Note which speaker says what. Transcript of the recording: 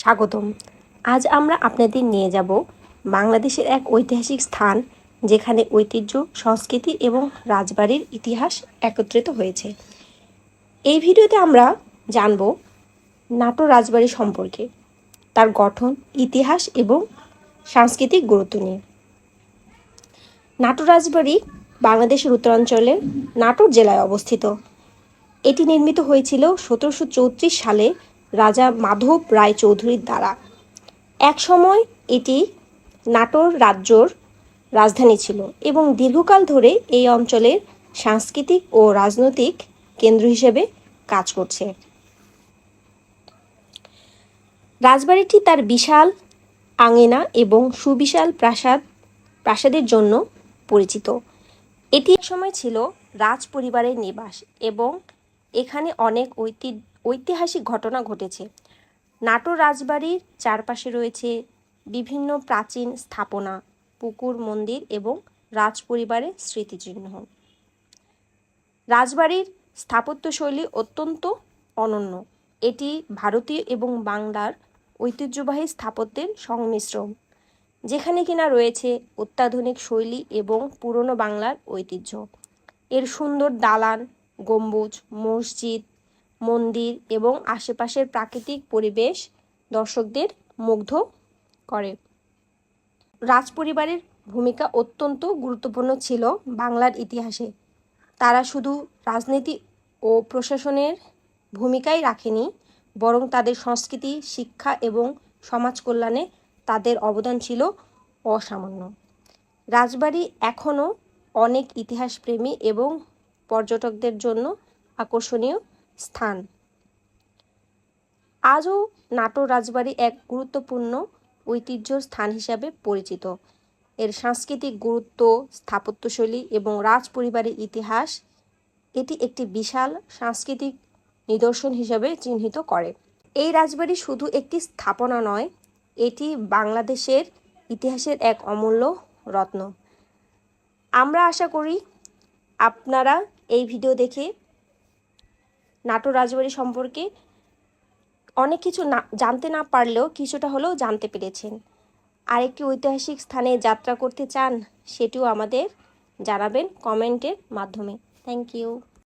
Speaker 1: স্বাগতম। আজ আমরা আপনাদের নিয়ে যাব বাংলাদেশের এক ঐতিহাসিক স্থান যেখানে ঐতিহ্য, সংস্কৃতি এবং রাজবাড়ির ইতিহাস একত্রিত হয়েছে। এই ভিডিওতে আমরা জানব নাটোর রাজবাড়ি সম্পর্কে, তার গঠন, ইতিহাস এবং সাংস্কৃতিক গুরুত্ব নিয়ে। নাটোর রাজবাড়ি বাংলাদেশের উত্তরাঞ্চলের নাটোর জেলায় অবস্থিত। এটি নির্মিত হয়েছিল সতেরোশো চৌত্রিশ সালে রাজা মাধব রায় চৌধুরীর দ্বারা। একসময় এটি নাটোর রাজ্যর রাজধানী ছিল এবং দীর্ঘকাল ধরে এই অঞ্চলের সাংস্কৃতিক ও রাজনৈতিক কেন্দ্র হিসেবে কাজ করছে। রাজবাড়িটি তার বিশাল আঙিনা এবং সুবিশাল প্রাসাদ, প্রাসাদের জন্য পরিচিত। এটি এক সময় ছিল রাজ পরিবারের নিবাস এবং এখানে অনেক ঐতি- ঐতিহাসিক ঘটনা ঘটেছে। নাটোর রাজবাড়ির চারপাশে রয়েছে বিভিন্ন প্রাচীন স্থাপনা, পুকুর, মন্দির এবং রাজপরিবারের স্মৃতিচিহ্ন। রাজবাড়ির স্থাপত্যশৈলী অত্যন্ত অনন্য। এটি ভারতীয় এবং বাংলার ঐতিহ্যবাহী স্থাপত্যের সংমিশ্রণ, যেখানে কিনা রয়েছে অত্যাধুনিক শৈলী এবং পুরনো বাংলার ঐতিহ্য। এর সুন্দর দালান, গম্বুজ, মসজিদ মন্দির এবং আশেপাশের প্রাকৃতিক পরিবেশ দর্শকদের মুগ্ধ করে। রাজপরিবারের ভূমিকা অত্যন্ত গুরুত্বপূর্ণ ছিল বাংলার ইতিহাসে। তারা শুধু রাজনীতি ও প্রশাসনের ভূমিকাই রাখেনি, বরং তাদের সংস্কৃতি, শিক্ষা এবং সমাজ কল্যাণে তাদের অবদান ছিল অসামান্য। রাজবাড়ি এখনও অনেক ইতিহাসপ্রেমী এবং পর্যটকদের জন্য আকর্ষণীয় স্থান। আজও নাটোর রাজবাড়ি এক গুরুত্বপূর্ণ ঐতিহ্য স্থান হিসাবে পরিচিত। এর সাংস্কৃতিক গুরুত্ব, স্থাপত্যশৈলী এবং রাজ পরিবারের ইতিহাস এটি একটি বিশাল সাংস্কৃতিক নিদর্শন হিসাবে চিহ্নিত করে। এই রাজবাড়ি শুধু একটি স্থাপনা নয়, এটি বাংলাদেশের ইতিহাসের এক অমূল্য রত্ন। আমরা আশা করি আপনারা এই ভিডিও দেখে নাটোর রাজবাড়ি সম্পর্কে অনেক কিছু না, জানতে না পারলেও কিছুটা হলেও জানতে পেরেছেন। আরেকটি ঐতিহাসিক স্থানে যাত্রা করতে চান, সেটিও আমাদের জানাবেন কমেন্টের মাধ্যমে। Thank you